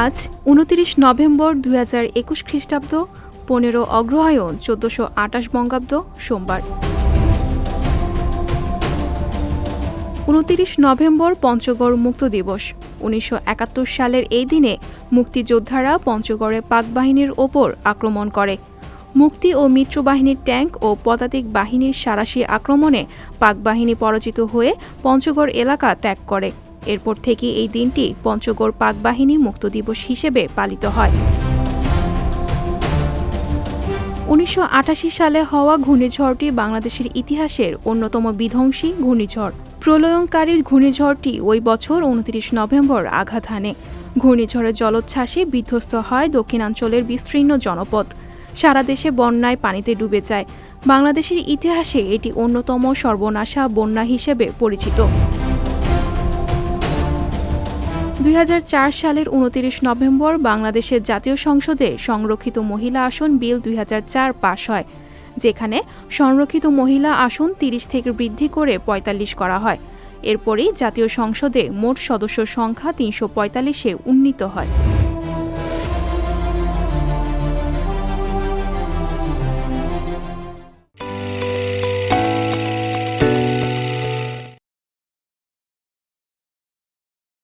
আজ উনতিরিশ নভেম্বর দুই হাজার একুশ খ্রিস্টাব্দ, পনেরো অগ্রহায়ণ চোদ্দশো আটাশ বঙ্গাব্দ, সোমবার। উনতিরিশ নভেম্বর পঞ্চগড় মুক্ত দিবস। উনিশশো একাত্তর সালের এই দিনে মুক্তিযোদ্ধারা পঞ্চগড়ে পাক বাহিনীর ওপর আক্রমণ করে। মুক্তি ও মিত্রবাহিনীর ট্যাঙ্ক ও পদাতিক বাহিনীর সারাশি আক্রমণে পাক বাহিনী পরাজিত হয়ে পঞ্চগড় এলাকা ত্যাগ করে। এরপর থেকে এই দিনটি পঞ্চগড় পাক বাহিনী মুক্ত দিবস হিসেবে পালিত হয়। উনিশশো আঠাশি সালে হওয়া ঘূর্ণিঝড়টি বাংলাদেশের ইতিহাসের অন্যতম বিধ্বংসী ঘূর্ণিঝড়। প্রলয়ঙ্কারী ঘূর্ণিঝড়টি ওই বছর উনত্রিশ নভেম্বর আঘাত হানে। ঘূর্ণিঝড়ের জলোচ্ছ্বাসে বিধ্বস্ত হয় দক্ষিণাঞ্চলের বিস্তীর্ণ জনপদ। সারা দেশে বন্যায় পানিতে ডুবে যায়। বাংলাদেশের ইতিহাসে এটি অন্যতম সর্বনাশা বন্যা হিসেবে পরিচিত। দুই হাজার চার সালের উনতিরিশ নভেম্বর বাংলাদেশের জাতীয় সংসদে সংরক্ষিত মহিলা আসন বিল দুই হাজার চার পাশ হয়, যেখানে সংরক্ষিত মহিলা আসন তিরিশ থেকে বৃদ্ধি করে ৪৫ করা হয়। এরপরই জাতীয় সংসদে মোট সদস্য সংখ্যা তিনশো পঁয়তাল্লিশে উন্নীত হয়।